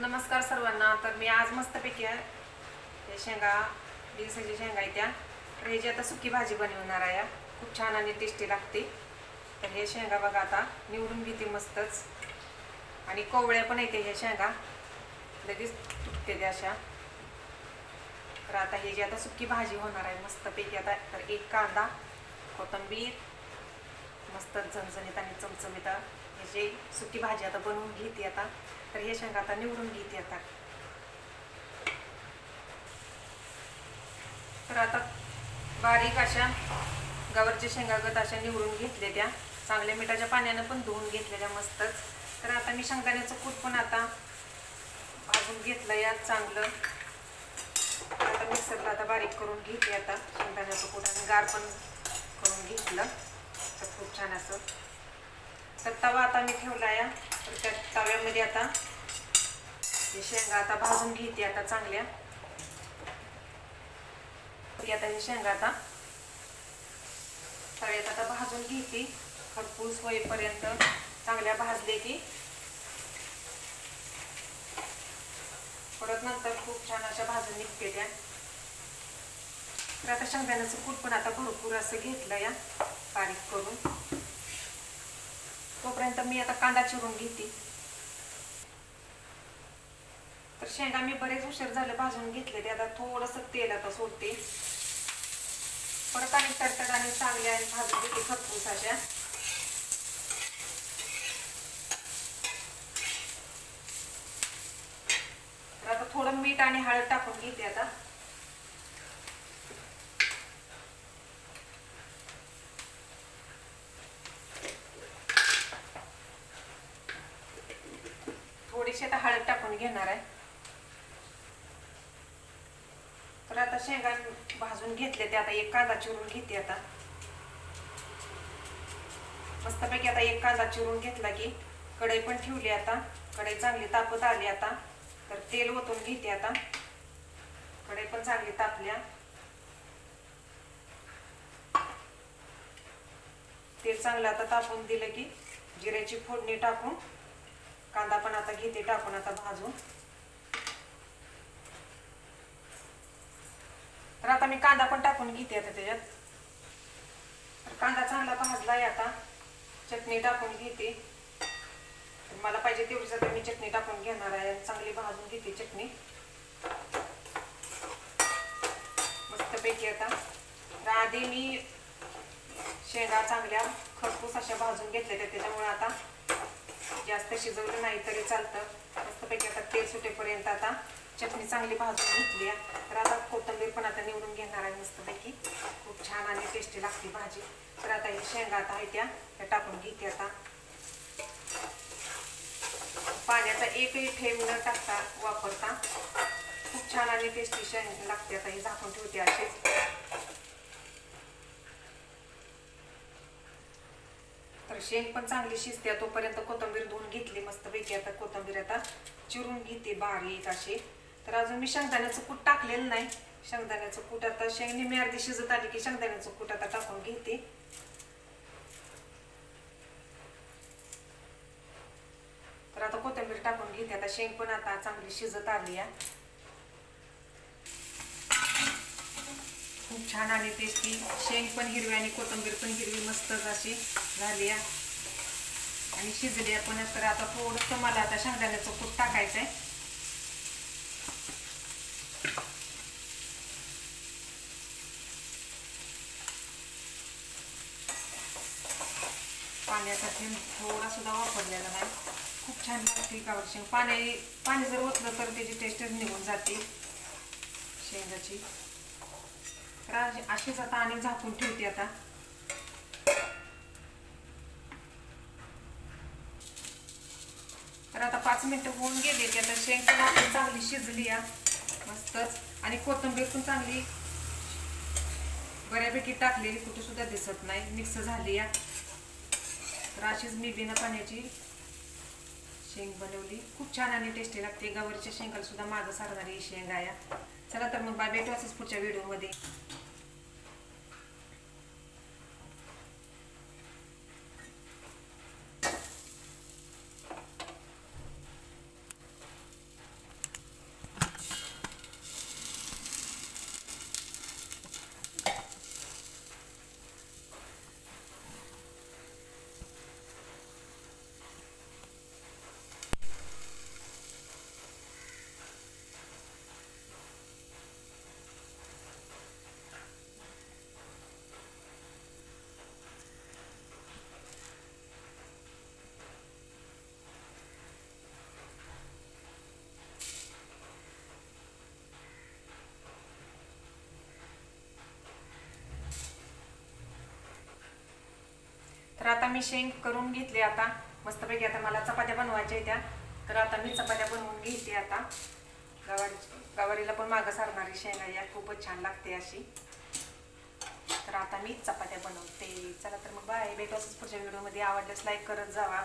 नमस्कार सर्वांना. तर मी आज मस्तपैकी आहे. शेंगा बिसाची शेंगा आहे त्या. तर ह्याची आता सुकी भाजी बनवणार आहे खूप छान आणि टेस्टी लागते. तर हे शेंगा बघा आता निवडून घेते मस्तच. आणि कोवळ्या पण येते हे शेंगा. लगेच तुटते त्या अशा. तर आता हे जी आता सुकी भाजी होणार आहे मस्तपैकी आता. तर एक कांदा कोथिंबीर मस्त झणझणीत आणि चमचमीत ह्याची सुकी भाजी आता बनवून घेते आता. तर हे शेंगा आता निवडून घेते आता. तर आता बारीक अशा गवरच्या शेंगागत अशा निवडून घेतल्या त्या. चांगल्या मिठाच्या पाण्यानं पण धुवून घेतलेल्या मस्तच. तर आता मी शेंगदाण्याचं कूट पण आता भाजून घेतलं यात चांगलं. आता मिक्सरला आता बारीक करून घेते आता शेंगदाण्याचं कूट आणि गार पण करून घेतलं. तर खूप छान असं तर तवा आता मी ठेवला या तर त्या तव्यामध्ये आता हे शेंगा आता भाजून घेते आता चांगल्या. आता हे शेंगा आता तव्यात आता भाजून घेते. खरपूस होईपर्यंत चांगल्या भाजले की परत नंतर खूप छान अशा भाजून निघते त्या. तर आता शेंगदाण्याचं कूट पण आता भरपूर असं घेतलं या बारीक करून. तोपर्यंत मी आता कांदा चिरून घेते. तर शेंगा मी बरेच उशीर झालं भाजून घेतले ते आता थोडंसं तेल आता सोडते. परत आणि तडतड आणि चांगले आणि भाजून घेते खरपूस अशा तर आता थोडं मीठ आणि हळद टाकून घेते आता. आता हळद टाकून घेणार आहे. तर आता शेंगा भाजून घेतले ते आता एक कांदा चिरून घेते आता. मस्तपैकी आता एक कांदा चिरून घेतला की कढई पण ठेवली आता. कढई चांगली तापत आली आता. तर तेल ओतून घेते आता. कढई पण चांगली तापल्या. तेल चांगलं आता तापून दिलं की जिऱ्याची फोडणी टाकून कांदा पण आता घेते टाकून आता भाजून. तर आता मी कांदा पण टाकून घेते आता त्याच्यात. तर कांदा चांगला भाजलाय आता. चटणी टाकून घेते. मला पाहिजे तेवढीच आता मी चटणी टाकून घेणार आहे. आणि चांगली भाजून घेते चटणी. मस्तपैकी आता. तर आधी मी शेंगा चांगल्या खरपूस अशा भाजून घेतल्या त्या त्याच्यामुळे आता जास्त शिजवलं नाही तरी चालतं. मस्तपैकी आता तेल सुटेपर्यंत आता चटणी चांगली भाजून घेतली आहे. तर आता कोथिंबीर पण आता निवडून घेणार आहे मस्तपैकी. खूप छान आणि टेस्टी लागते भाजी. तर आता हे शेंगा आता आहे त्या टाकून घेते आता. पाण्याचा एकही थेंब न टाकता वापरता. खूप छान आणि टेस्टी शेंग लागते आता हे झाकून ठेवते असेच शेंग पण चांगली शिजते तोपर्यंत कोथिंबीर धुवून घेतली मस्तपैकी. आता कोथिंबीर आता चिरून घेते बारीक अशी. तर अजून मी शेंगदाण्याचं कूट टाकलेलं नाही. शेंगदाण्याचं कूट आता शेंग निम्मी अर्धी शिजत आली की शेंगदाण्याचं कूट आता टाकून घेते. तर आता कोथिंबीर टाकून घेते. आता शेंग पण आता चांगली शिजत आली आहे. खूप छान आणि टेस्टी शेंग पण हिरवी आणि कोथिंबीर पण हिरवी मस्त अशी झाली आणि शिजली आहे पण तर आता थोडंसं मला आता शेंगदाण्याचं कूट टाकायचं आहे पाण्याचा थेंब थोडा सुद्धा वापरलेला नाही. खूप छान लागते गावड शेंग? पाणी पाणी जर ओतलं तर त्याची टेस्टच निघून जाते. शेंगाची. तर अशीच आता आणि झाकून ठेवते आता. तर आता पाच मिनिटं होऊन गेले की आता शेंग पण चांगली शिजली या मस्तच. आणि कोथिंबीर पण चांगली बऱ्यापैकी टाकलेली कुठे सुद्धा दिसत नाही. मिक्स झाली या तर अशीच मी बिना पाण्याची शेंग बनवली. खूप छान आणि टेस्टी लागते. गवारीच्या शेंगाला सुद्धा मागं सारणारी शेंग आहे. चला तर मग बाय. भेटू असंच पुढच्या व्हिडिओमध्ये तर आता मी शेंग करून घेतली आता. मस्तपैकी आता मला चपात्या बनवायच्या त्या. तर आता मी चपात्या बनवून घेते आता. गवारी गवारीला पण मागं सारणारी शेंगा या खूपच छान लागते अशी. तर आता मी चपात्या बनवते. चला तर मग बाय. भेटू असंच पुढच्या व्हिडिओमध्ये. आवडल्यास लाईक करत जावा.